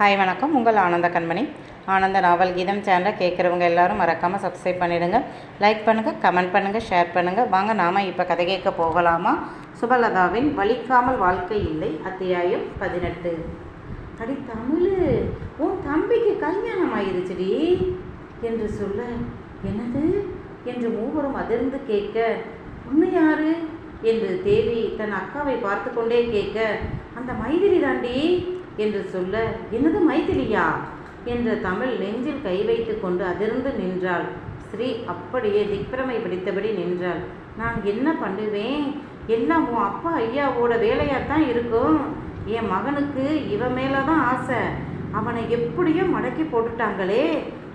Hi வணக்கம். உங்கள் ஆனந்த கண்மணி. ஆனந்த நாவல் கீதம் சேனலை கேட்குறவங்க எல்லாரும் மறக்காமல் சப்ஸ்கிரைப் பண்ணிடுங்க. லைக் பண்ணுங்கள் கமெண்ட் பண்ணுங்கள் ஷேர் பண்ணுங்கள் வாங்க நாம் இப்போ கதை கேட்க போகலாமா? சுபலதாவின் வலிக்காமல் வாழ்க்கை இல்லை அத்தியாயம் பதினெட்டு. அடி தமிழ் உன் தம்பிக்கு கல்யாணம் ஆயிருச்சுடி என்று சொல்ல என்னது? என்று மூவரும் அதிர்ந்து கேட்க உண்மை யாரு? என்று தேவி தன் அக்காவை பார்த்து கொண்டே கேட்க அந்த மைதிரி தாண்டி என்று சொல்ல என்னது மைதிலியா என்ற தமிழ் நெஞ்சில் கை வைத்து கொண்டு அதிர்ந்து நின்றாள். ஸ்ரீ அப்படியே திக்பிரமை பிடித்தபடி நின்றாள். நான் என்ன பண்ணுவேன்? எல்லாம் உன் அப்பா ஐயாவோட வேலையாத்தான் இருக்கும். என் மகனுக்கு இவன் மேலே தான் ஆசை. அவனை எப்படியோ மடக்கி போட்டுட்டாங்களே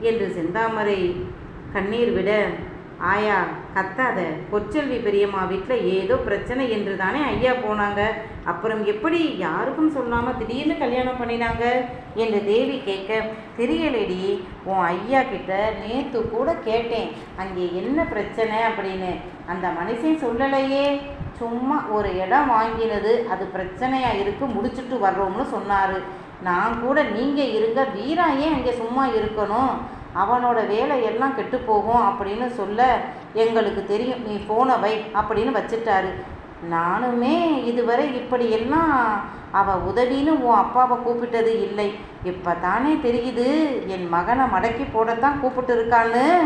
என்று செந்தாமரை கண்ணீர் விட ஆயா கத்தாத. பொற்செல்வி பெரியம்மா வீட்டில் ஏதோ பிரச்சனை என்று தானே ஐயா போனாங்க. அப்புறம் எப்படி யாருக்கும் சொல்லாமல் திடீர்னு கல்யாணம் பண்ணினாங்க என்று தேவி கேட்க தெரியலடி உன் ஐயா கிட்ட நேற்று கூட கேட்டேன். அங்கே என்ன பிரச்சனை அப்படின்னு. அந்த மனுஷன் சொல்லலையே. சும்மா ஒரு இடம் வாங்கினது அது பிரச்சனையாக இருக்கு முடிச்சுட்டு வர்றோம்னு சொன்னார். நான் கூட நீங்கள் இருங்க வீரா ஏன் அங்கே சும்மா இருக்கணும்? அவனோட வேலையெல்லாம் கெட்டு போகும் அப்படின்னு சொல்ல எங்களுக்கு தெரியும் நீ ஃபோனை வை அப்படின்னு வச்சுட்டாரு. நானுமே இதுவரை இப்படியெல்லாம் அவ உதவின்னு உன் அப்பாவை கூப்பிட்டது இல்லை. இப்போ தானே தெரியுது என் மகனை மடக்கி போடத்தான் கூப்பிட்டு இருக்கான்னு?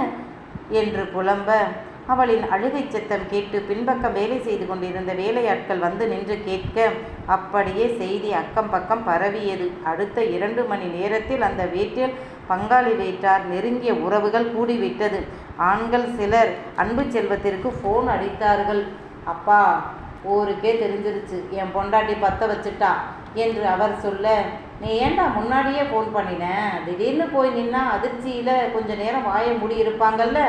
என்று புலம்ப. அவளின் அழுகை சத்தம் கேட்டு பின்பக்கம் வேலை செய்து கொண்டிருந்த வேலையாட்கள் வந்து நின்று கேட்க அப்படியே செய்தி அக்கம் பக்கம் பரவியது. அடுத்த இரண்டு மணி நேரத்தில் அந்த வீட்டில் பங்காளி வீட்டார் நெருங்கிய உறவுகள் கூடிவிட்டது. ஆண்கள் சிலர் அன்பு செல்வத்திற்கு ஃபோன் அடித்தார்கள். அப்பா ஊருக்கே தெரிஞ்சிருச்சு. என் பொண்டாட்டி பத்த வச்சுட்டா என்று அவர் சொல்ல நீ ஏன்டா முன்னாடியே ஃபோன் பண்ணின? திடீர்னு போய் நின்னா அதிர்ச்சியில் கொஞ்ச நேரம் வாய மூடி இருப்பாங்கல்ல?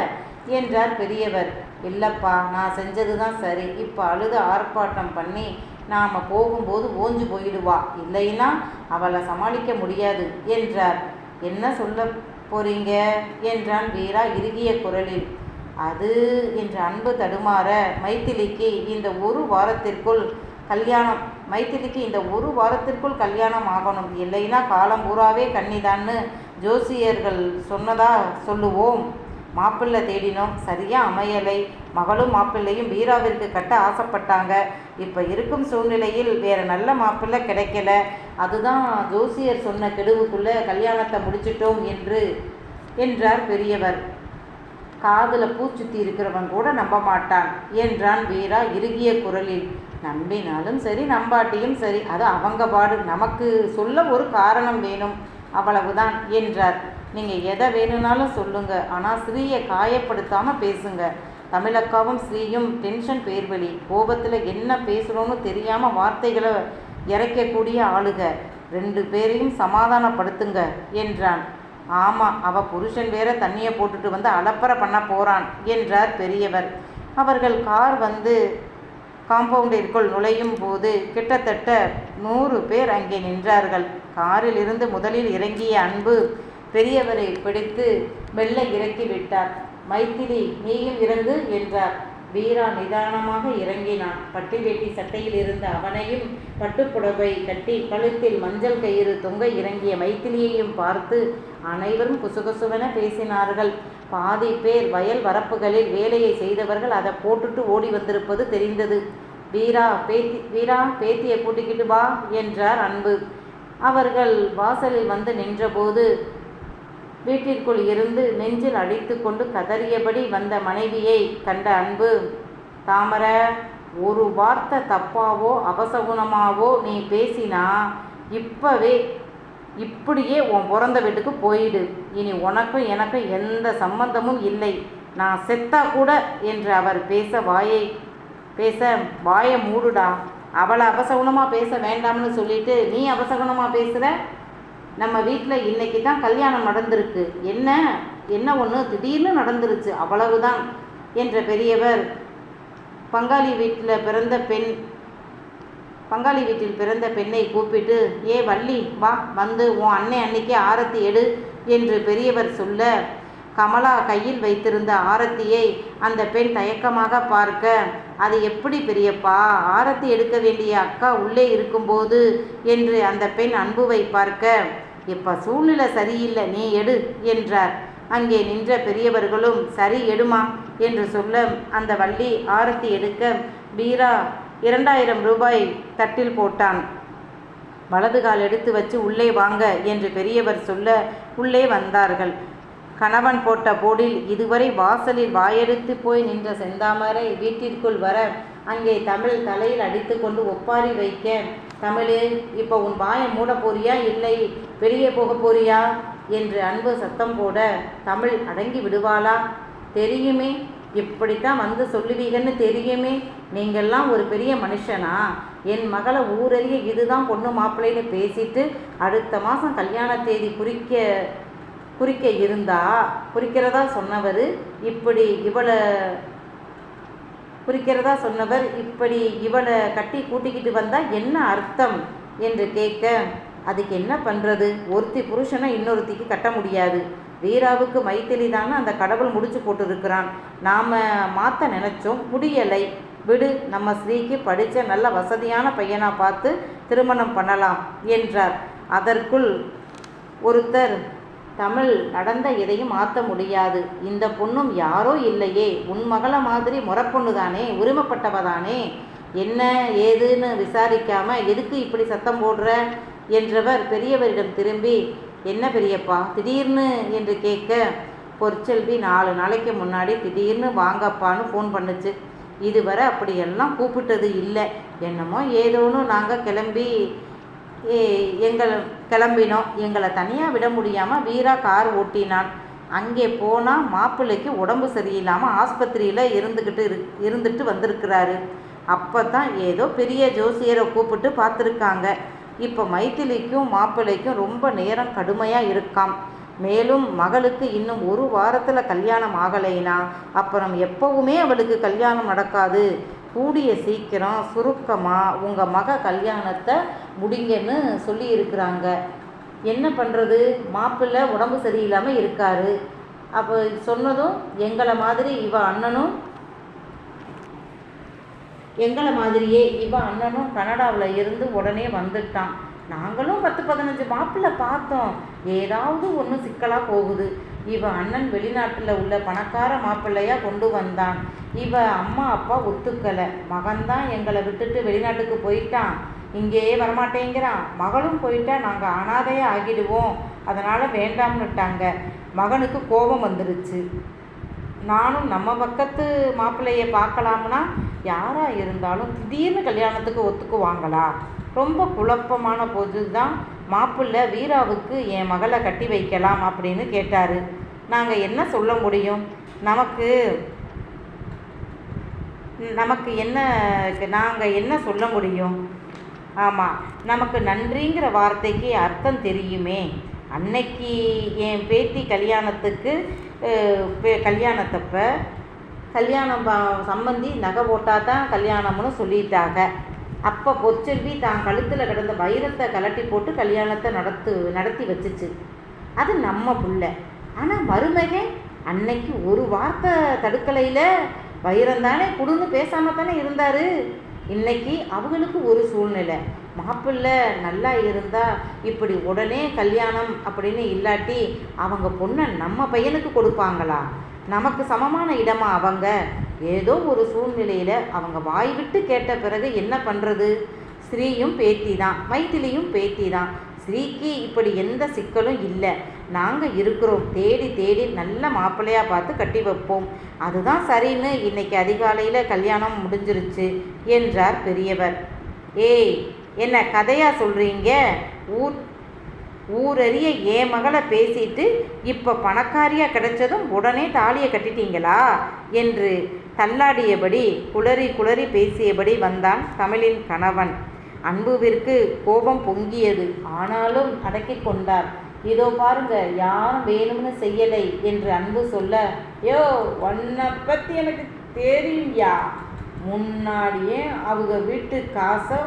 என்றார் பெரியவர். இல்லைப்பா நான் செஞ்சது தான் சரி. இப்போ அழுது ஆர்ப்பாட்டம் பண்ணி நாம் போகும்போது ஓஞ்சு போயிடுவா. இல்லைன்னா அவளை சமாளிக்க முடியாது என்றார். என்ன சொல்ல போறீங்க? என்றான் வீரா இறுகிய குரலில். அது என்று அன்பு தடுமாற மைத்திலிக்கு இந்த ஒரு வாரத்திற்குள் கல்யாணம் மைத்திலிக்கு இந்த ஒரு வாரத்திற்குள் கல்யாணம் ஆகணும். இல்லைன்னா காலம் பூராவே கன்னிதான்னு ஜோசியர்கள் சொன்னதா சொல்லுவோம். மாப்பிள்ளை தேடினோம். சரியா? அமையலை. மகளும் மாப்பிள்ளையும் வீராவிற்கு கட்ட ஆசைப்பட்டாங்க. இப்போ இருக்கும் சூழ்நிலையில் வேற நல்ல மாப்பிள்ளை கிடைக்கல. அதுதான் ஜோசியர் சொன்ன கெடுவுக்குள்ள கல்யாணத்தை முடிச்சிட்டோம் என்று என்றார் பெரியவர். காதில் பூச்சுத்தி இருக்கிறவன் கூட நம்ப மாட்டான் என்றான் வீரா இறுகிய குரலில். நம்பினாலும் சரி நம்பாட்டியும் சரி அது அவங்க பாடு. நமக்கு சொல்ல ஒரு காரணம் வேணும் அவ்வளவுதான் என்றார். நீங்கள் எதை வேணும்னாலும் சொல்லுங்க ஆனால் ஸ்ரீயை காயப்படுத்தாமல் பேசுங்க. தமிழக்காவும் ஸ்ரீயும் டென்ஷன் பேர்வழி. கோபத்தில் என்ன பேசுகிறோன்னு தெரியாமல் வார்த்தைகளை இறைக்கக்கூடிய ஆளுக. ரெண்டு பேரையும் சமாதானப்படுத்துங்க என்றான். ஆமாம் அவ புருஷன் வேற தண்ணியை போட்டுட்டு வந்து அலப்பறை பண்ண போகிறான் என்றார் பெரியவர். அவர்கள் கார் வந்து காம்பவுண்டிற்குள் நுழையும் போது கிட்டத்தட்ட நூறு பேர் அங்கே நின்றார்கள். காரில் இருந்து முதலில் இறங்கிய அன்பு பெரியவரை பிடித்து மெல்ல இறக்கி விட்டார். மைத்திரி நீயும் இறந்து என்றார். வீரா நிதானமாக இறங்கினான். பட்டி வேட்டி சட்டையில் இருந்த அவனையும் பட்டுப்புடவை கட்டி கழுத்தில் மஞ்சள் கயிறு தொங்க இறங்கிய மைத்திலியையும் பார்த்து அனைவரும் குசுகுசுவென பேசினார்கள். பாதி பேர் வயல் வரப்புகளில் வேலையை செய்தவர்கள் அதை போட்டுட்டு ஓடி வந்திருப்பது தெரிந்தது. வீரா பேத்தி வீரா பேத்தியை கூட்டிக்கிட்டு வா என்றார் அன்பு. அவர்கள் வாசலில் வந்து நின்றபோது வீட்டிற்குள் இருந்து நெஞ்சில் அடித்து கொண்டு கதறியபடி வந்த மனைவியை கண்ட அன்பு தாமர ஒரு வார்த்தை தப்பாவோ அவசகுணமாவோ நீ பேசினா இப்பவே இப்படியே உன் பிறந்த வீட்டுக்கு போயிடு. இனி உனக்கும் எனக்கும் எந்த சம்பந்தமும் இல்லை. நான் செத்தா கூட என்று அவர் பேச வாயை பேச வாயை மூடுடா. அவளை அபசகுணமாக பேச வேண்டாம்னு சொல்லிட்டு நீ அபசகுணமாக பேசுகிற நம்ம வீட்டில் இன்னைக்கு தான் கல்யாணம் நடந்திருக்கு. என்ன என்ன ஒன்று திடீர்னு நடந்துருச்சு. அவ்வளவுதான் என்ற பெரியவர் பங்காளி வீட்டில் பிறந்த பெண் பங்காளி வீட்டில் பிறந்த பெண்ணை கூப்பிட்டு ஏ வள்ளி வா வந்து உன் அன்னை அன்னைக்கு ஆரத்தி எடு என்று பெரியவர் சொல்ல கமலா கையில் வைத்திருந்த ஆரத்தியை அந்த பெண் தயக்கமாக பார்க்க அது எப்படி பெரியப்பா? ஆரத்தி எடுக்க வேண்டிய அக்கா உள்ளே இருக்கும்போது என்று அந்த பெண் அன்புவை பார்க்க இப்போ சூழ்நிலை சரியில்லை நீ எடு என்றார். அங்கே நின்ற பெரியவர்களும் சரி எடுமா என்று சொல்ல அந்த வள்ளி ஆரத்தி எடுக்க பீரா இரண்டாயிரம் ரூபாய் தட்டில் போட்டான். வலது கால் எடுத்து வச்சு உள்ளே வாங்க என்று பெரியவர் சொல்ல உள்ளே வந்தார்கள். கணவன் போட்ட போடில் இதுவரை வாசலில் வாயெடுத்து போய் நின்ற செந்தாமரை வீட்டிற்குள் வர அங்கே தமிழ் தலையில் அடித்துக்கொண்டு ஒப்பாரி வைக்க தமிழே இப்போ உன் வாயை மூட போறியா? இல்லை வெளியே போக போறியா? என்று அன்பு சத்தம் போட தமிழ் அடங்கி விடுவாளா? தெரியுமே இப்படித்தான் வந்து சொல்லுவீங்கன்னு தெரியுமே. நீங்கள்லாம் ஒரு பெரிய மனுஷனா? என் மகளை ஊரறிய இதுதான் பொண்ணு மாப்பிள்ளைன்னு பேசிட்டு அடுத்த மாதம் கல்யாண தேதி குறிக்க குறிக்க இருந்தா குறிக்கிறதா சொன்னவர். இப்படி இவளை குறிக்கிறதா சொன்னவர் இப்படி இவளை கட்டி கூட்டிக்கிட்டு வந்தால் என்ன அர்த்தம் என்று கேட்க அதுக்கு என்ன பண்ணுறது ஒருத்தி புருஷனை இன்னொருத்திக்கு கட்ட முடியாது. வீராவுக்கு மைத்திலி தானே அந்த கடவுள் முடிச்சு போட்டிருக்கிறான். நாம் மாற்ற நினச்சோம் முடியலை. விடு நம்ம ஸ்ரீக்கு படித்த நல்ல வசதியான பையனாக பார்த்து திருமணம் பண்ணலாம் என்றார். அதற்குள் ஒருத்தர் தமிழ் நடந்த எதையும் மாற்ற முடியாது. இந்த பொண்ணும் யாரோ இல்லையே. உன் மகளை மாதிரி முறப்பொண்ணு தானே உரிமைப்பட்டவ தானே என்ன ஏதுன்னு விசாரிக்காம எதுக்கு இப்படி சத்தம் போடுற? என்றவர் பெரியவரிடம் திரும்பி என்ன பெரியப்பா திடீர்னு? என்று கேட்க பொற்செல்வி நாலு நாளைக்கு முன்னாடி திடீர்னு வாங்கப்பான்னு ஃபோன் பண்ணுச்சு. இதுவரை அப்படியெல்லாம் கூப்பிட்டது இல்லை. என்னமோ ஏதோன்னு நாங்கள் கிளம்பி எங்கள் கிளம்பினோம். எங்களை தனியாக விட முடியாமல் வீரா கார் ஓட்டினான். அங்கே போனால் மாப்பிள்ளைக்கு உடம்பு சரியில்லாமல் ஆஸ்பத்திரியில் இருந்துக்கிட்டு இரு இருந்துட்டு வந்திருக்கிறாரு. அப்போ தான் ஏதோ பெரிய ஜோசியரை கூப்பிட்டு பார்த்துருக்காங்க. இப்போ மைத்திலிக்கும் மாப்பிள்ளைக்கும் ரொம்ப நேரம் கடுமையாக இருக்காம். மேலும் மகளுக்கு இன்னும் ஒரு வாரத்தில் கல்யாணம் ஆகலைனா அப்புறம் எப்பவுமே அவளுக்கு கல்யாணம் நடக்காது. கூடிய சீக்கிரம் சுருக்கமாக உங்கள் மக கல்யாணத்தை முடிங்கன்னு சொல்லியிருக்கிறாங்க. என்ன பண்ணுறது மாப்பிள்ளை உடம்பு சரியில்லாமல் இருக்காரு. அப்போ சொன்னதும் எங்களை மாதிரி இவ அண்ணனும் எங்களை மாதிரியே இவ அண்ணனும் கனடாவில் இருந்து உடனே வந்துட்டான். நாங்களும் பத்து பதினஞ்சு மாப்பிள்ளை பார்த்தோம். ஏதாவது ஒன்று சிக்கலாக போகுது. இவ அண்ணன் வெளிநாட்டில் உள்ள பணக்கார மாப்பிள்ளையா கொண்டு வந்தான். இவ அம்மா அப்பா ஒத்துக்கலை. மகன்தான் எங்களை விட்டுட்டு வெளிநாட்டுக்கு போயிட்டான். இங்கேயே வரமாட்டேங்கிறான். மகளும் போயிட்டா நாங்கள் அனாதையே ஆகிடுவோம். அதனால் வேண்டாம்னுட்டாங்க மகனுக்கு கோபம் வந்துருச்சு. நானும் நம்ம பக்கத்து மாப்பிள்ளையை பார்க்கலாம்னா யாராக இருந்தாலும் திடீர்னு கல்யாணத்துக்கு ஒத்துக்குவாங்களா? ரொம்ப குழப்பமான போது தான் மாப்பிள்ளை வீராவுக்கு என் மகளை கட்டி வைக்கலாம் அப்படின்னு கேட்டார். நாங்கள் என்ன சொல்ல முடியும்? நமக்கு நமக்கு என்ன நாங்கள் என்ன சொல்ல முடியும்? ஆமாம் நமக்கு நன்றிங்கிற வார்த்தைக்கு அர்த்தம் தெரியுமே. அன்னைக்கு என் பேத்தி கல்யாணத்துக்கு அஹ், கல்யாணத்தப்ப கல்யாணம் ப- சம்மந்தி நகை போட்டால் தான் கல்யாணம்னு சொல்லிட்டாங்க. அப்போ பொற்செல்வி தான் கழுத்தில் கிடந்த வைரத்தை கலட்டி போட்டு கல்யாணத்தை நடத்து நடத்தி வச்சுச்சு. அது நம்ம புள்ள. ஆனால் மருமகன் அன்னைக்கு ஒரு வார்த்தை தடுக்கலையில் வைரம் தானே குடுன்னு பேசாமல் தானே இருந்தார். இன்னைக்கு அவங்களுக்கு ஒரு சூழ்நிலை. மாப்பிள்ளை நல்லா இருந்தால் இப்படி உடனே கல்யாணம் அப்படின்னு இல்லாட்டி அவங்க பொண்ணை நம்ம பையனுக்கு கொடுப்பாங்களா? நமக்கு சமமான இடமா அவங்க? ஏதோ ஒரு சூழ்நிலையில் அவங்க வாய் விட்டு கேட்ட பிறகு என்ன பண்ணுறது ஸ்ரீயும் பேத்தி தான் மைத்திலியும் பேத்தி தான். ஸ்ரீக்கு இப்படி எந்த சிக்கலும் இல்லை. நாங்கள் இருக்கிறோம் தேடி தேடி நல்ல மாப்பிள்ளையாக பார்த்து கட்டி வைப்போம். அதுதான் சரின்னு இன்னைக்கு அதிகாலையில் கல்யாணம் முடிஞ்சிருச்சு என்றார் பெரியவர். ஏய் என்ன கதையாக சொல்கிறீங்க ஊர் ஊரறிய என் மகளை பேசிட்டு இப்போ பணக்காரியாக கிடைச்சதும் உடனே தாலியை கட்டிட்டீங்களா? என்று தள்ளாடியபடி குளறி குளறி பேசியபடி வந்தான் தமிழின் கணவன். அன்புவிற்கு கோபம் பொங்கியது. ஆனாலும் அடக்கி கொண்டார். இதோ பாருங்க யாரும் வேணும்னு செய்யலை என்று அன்பு சொல்ல யோ உன்னை பற்றி எனக்கு தெரியும்யா முன்னாடியே அவங்க வீட்டு காசை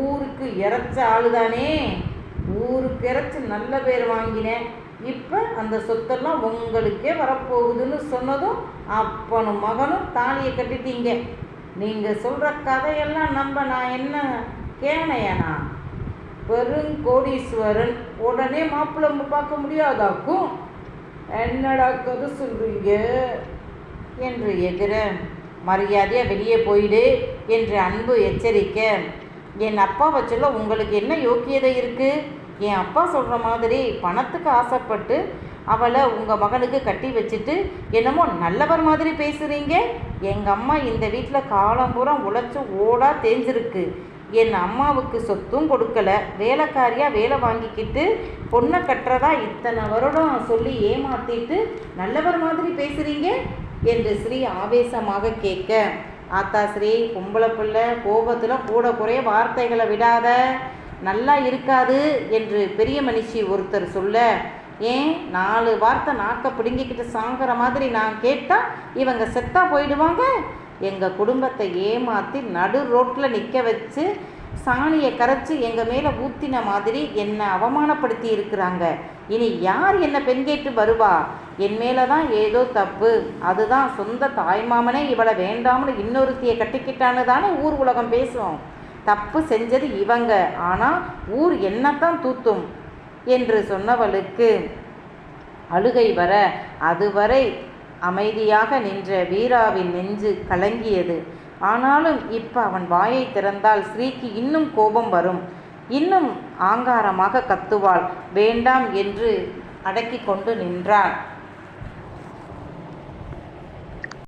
ஊருக்கு இறைச்ச ஆளுதானே? ஊருக்கு இறைச்சி நல்ல பேர் வாங்கினேன். இப்போ அந்த சொத்தெல்லாம் உங்களுக்கே வரப்போகுதுன்னு சொன்னதும் அப்பனும் மகனும் தாலியை கட்டிட்டீங்க. நீங்கள் சொல்கிற கதையெல்லாம் நம்ப நான் என்ன கேனையனா? பெருங்கோடீஸ்வரன் உடனே மாப்பிள்ளை பார்க்க முடியாதாக்கும்? என்னடா கதை சொல்கிறீங்க என்று எதிர மரியாதையாக வெளியே போயிடு என்று அன்பு எச்சரிக்க. என் அப்பாவை சொல்ல உங்களுக்கு என்ன யோக்கியதை இருக்குது என் அப்பா சொல்கிற மாதிரி பணத்துக்கு ஆசைப்பட்டு அவளை உங்கள் மகனுக்கு கட்டி வச்சுட்டு என்னமோ நல்லவர் மாதிரி பேசுகிறீங்க எங்கள் அம்மா இந்த வீட்டில் காலம் பூரா உழைச்சி ஓடா தேஞ்சிருக்கு. என் அம்மாவுக்கு சொத்தும் கொடுக்கல. வேலைக்காரியாக வேலை வாங்கிக்கிட்டு பொண்ணை கட்டுறதா இத்தனை வருடம் சொல்லி ஏமாற்றிட்டு நல்லவர் மாதிரி பேசுகிறீங்க என்று ஸ்ரீ ஆவேசமாக கேட்க ஆத்தா ஸ்ரீ பொம்பளை பிள்ளை கோபத்தில் கூட குறைய வார்த்தைகளை விடாத. நல்லா இருக்காது என்று பெரிய மனுஷி ஒருத்தர் சொல்ல ஏன் நாலு வார்த்தை நாக்க பிடுங்கிக்கிட்டு சாங்கிற மாதிரி நான் கேட்டால் இவங்க செத்தா போயிடுவாங்க? எங்கள் குடும்பத்தை ஏமாற்றி நடு ரோட்டில் நிற்க வச்சு சாணியை கரைச்சி எங்கள் மேலே ஊற்றின மாதிரி என்னை அவமானப்படுத்தி இருக்கிறாங்க. இனி யார் என்னை பெண் கேட்டு வருவா? என் மேலே தான் ஏதோ தப்பு. அதுதான் சொந்த தாய்மாமனே இவளை வேண்டாம்னு இன்னொருத்தியை கட்டிக்கிட்டான்னு தானே ஊர் உலகம் பேசுவோம் தப்பு செஞ்சது இவங்க. ஆனால் ஊர் என்னத்தான் தூத்தும்? என்று சொன்னவளுக்கு அழுகை வர அதுவரை அமைதியாக நின்ற வீராவின் நெஞ்சு கலங்கியது. ஆனாலும் இப்போ அவன் வாயை திறந்தால் ஸ்ரீக்கு இன்னும் கோபம் வரும். இன்னும் ஆங்காரமாக கத்துவாள். வேண்டாம் என்று அடக்கி கொண்டு நின்றான்.